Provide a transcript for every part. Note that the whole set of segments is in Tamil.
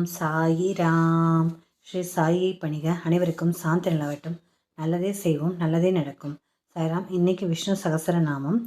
ஓம் சாயி ராம். ஸ்ரீ சாயி பணிக. அனைவருக்கும் சாந்தி நிலவட்டும். நல்லதே செய்வோம். நல்லதே நடக்கும். சாய்ராம் இன்னைக்கு விஷ்ணு சகசரநாமம்.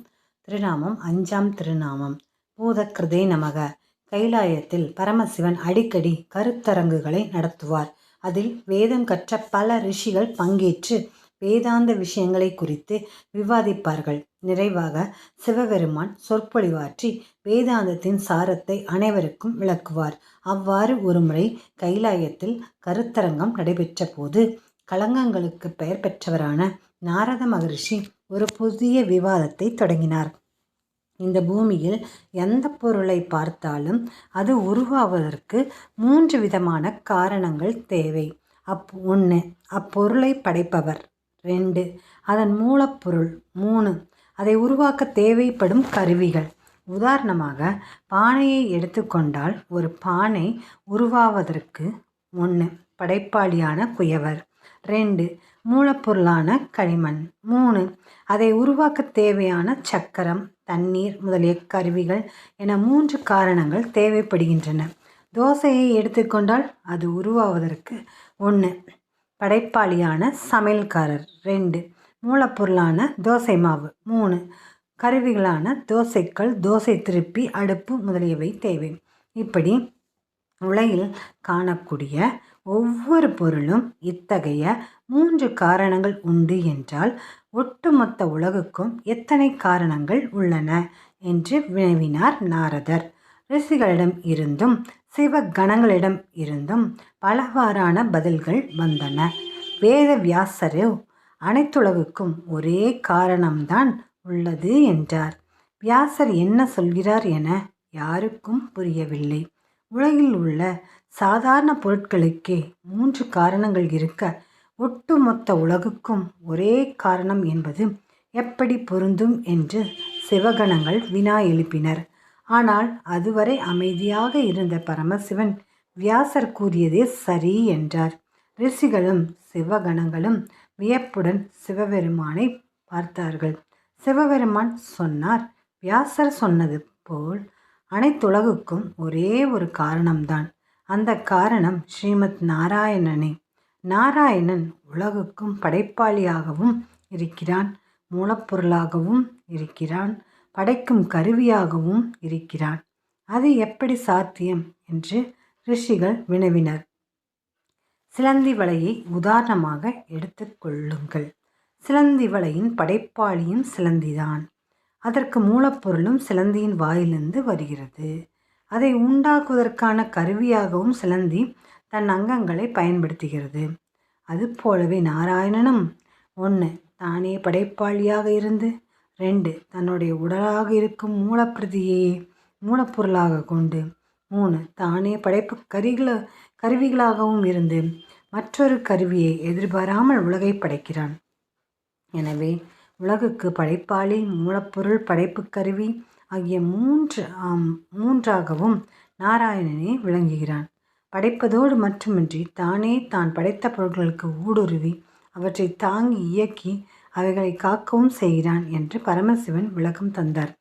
திருநாமம் அஞ்சாம் திருநாமம். பூதக்கிருதே நமக. கைலாயத்தில் பரமசிவன் அடிக்கடி கருத்தரங்குகளை நடத்துவார். அதில் வேதம் கற்ற பல ரிஷிகள் பங்கேற்று வேதாந்த விஷயங்களை குறித்து விவாதிப்பார்கள். நிறைவாக சிவபெருமான் சொற்பொழிவாற்றி வேதாந்தத்தின் சாரத்தை அனைவருக்கும் விளக்குவார். அவ்வாறு ஒருமுறை கைலாயத்தில் கருத்தரங்கம் நடைபெற்ற போது களங்கங்களுக்கு பெயர் பெற்றவரான நாரத மகரிஷி ஒரு புதிய விவாதத்தை தொடங்கினார். இந்த பூமியில் எந்த பொருளை பார்த்தாலும் அது உருவாவதற்கு மூன்று விதமான காரணங்கள் தேவை. அப் ஒன்று அப்பொருளை படைப்பவர். ரெண்டு அதன் மூலப்பொருள். மூணு அதை உருவாக்க தேவைப்படும் கருவிகள். உதாரணமாக பானையை எடுத்துக்கொண்டால் ஒரு பானை உருவாவதற்கு ஒன்று படைப்பாளியான குயவர். ரெண்டு மூலப்பொருளான களிமண். மூணு அதை உருவாக்க தேவையான சக்கரம் தண்ணீர் முதலிய கருவிகள் என மூன்று காரணங்கள் தேவைப்படுகின்றன. தோசையை எடுத்துக்கொண்டால் அது உருவாவதற்கு ஒன்று படைப்பாளியான சமையல்காரர். ரெண்டு மூலப்பொருளான தோசை மாவு. மூணு கருவிகளான தோசைக்கல் தோசை திருப்பி அடுப்பு முதலியவை தேவை. இப்படி உலகில் காணக்கூடிய ஒவ்வொரு பொருளும் இத்தகைய மூன்று காரணங்கள் உண்டு என்றால் ஒட்டுமொத்த உலகுக்கும் எத்தனை காரணங்கள் உள்ளன என்று வினவினார் நாரதர். ரிஷிகளிடம் இருந்தும் சிவ கணங்களிடம் இருந்தும் பலவாறான பதில்கள் வந்தன. வேத வியாசரோ அனைத்துலகுக்கும் ஒரே காரணம்தான் உள்ளது என்றார். வியாசர் என்ன சொல்கிறார் என யாருக்கும் புரியவில்லை. உலகில் உள்ள சாதாரண பொருட்களுக்கே மூன்று காரணங்கள் இருக்க ஒட்டுமொத்த உலகுக்கும் ஒரே காரணம் என்பது எப்படி பொருந்தும் என்று சிவகணங்கள் வினா எழுப்பினர். ஆனால் அதுவரை அமைதியாக இருந்த பரமசிவன் வியாசர் கூறியதே சரி என்றார். ரிஷிகளும் சிவகணங்களும் வியப்புடன் சிவபெருமானை பார்த்தார்கள். சிவபெருமான் சொன்னார் வியாசர் சொன்னது போல் அனைத்துலகுக்கும் ஒரே ஒரு காரணம்தான். அந்த காரணம் ஸ்ரீமத் நாராயணனே. நாராயணன் உலகுக்கும் படைப்பாளியாகவும் இருக்கிறான் மூலப்பொருளாகவும் இருக்கிறான் படைக்கும் கருவியாகவும் இருக்கிறான். அது எப்படி சாத்தியம்? என்று ரிஷிகள் வினவினர். சிலந்தி வலையை உதாரணமாக எடுத்துக்கொள்ளுங்கள் சிலந்தி வலையின் படைப்பாளியும் சிலந்திதான். அதற்கு மூலப்பொருளும் சிலந்தியின் வாயிலிருந்து வருகிறது. அதை உண்டாக்குவதற்கான கருவியாகவும் சிலந்தி தன் அங்கங்களை பயன்படுத்துகிறது. அதுபோலவே நாராயணனும் ஒன்று தானே படைப்பாளியாக இருந்து ரெண்டு தன்னுடைய உடலாக இருக்கும் மூலப்பிரதியை மூலப்பொருளாக கொண்டு மூணு தானே படைப்பு கருவிகள கருவிகளாகவும் இருந்து மற்றொரு கருவியை எதிர்பாராமல் உலகை படைக்கிறான். எனவே உலகுக்கு படைப்பாளி மூலப்பொருள் படைப்பு கருவி ஆகிய மூன்று மூன்றாகவும் நாராயணனே விளங்குகிறான். படைப்பதோடு மட்டுமின்றி தானே தான் படைத்த பொருட்களுக்கு ஊடுருவி அவற்றை தாங்கி இயக்கி அவைகளை காக்கவும் செய்கிறான் என்று பரமசிவன் விளக்கம் தந்தார்.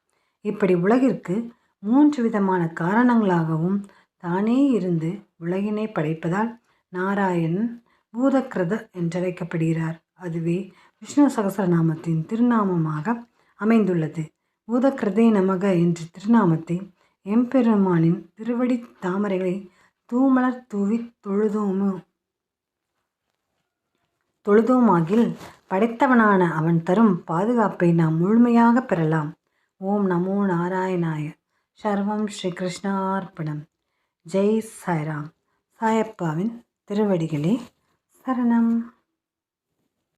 இப்படி உலகிற்கு மூன்று விதமான காரணங்களாகவும் தானே இருந்து உலகினை படைப்பதால் நாராயணன் பூதக்கிரத என்றழைக்கப்படுகிறார் அதுவே விஷ்ணு சகசரநாமத்தின் திருநாமமாக அமைந்துள்ளது. பூதக்கிருதே நமக என்ற திருநாமத்தை எம்பெருமானின் திருவடி தாமரைகளை தூமலர் தூவி தொழுதோமோ தொழுதோமாகில் படைத்தவனான அவன் தரும் பாதுகாப்பை நாம் முழுமையாக பெறலாம். ஓம் நமோ நாராயணாய. சர்வம் ஸ்ரீ கிருஷ்ணார்ப்பணம் ஜெய் சாய்ராம். சாயப்பாவின் திருவடிகளே சரணம்.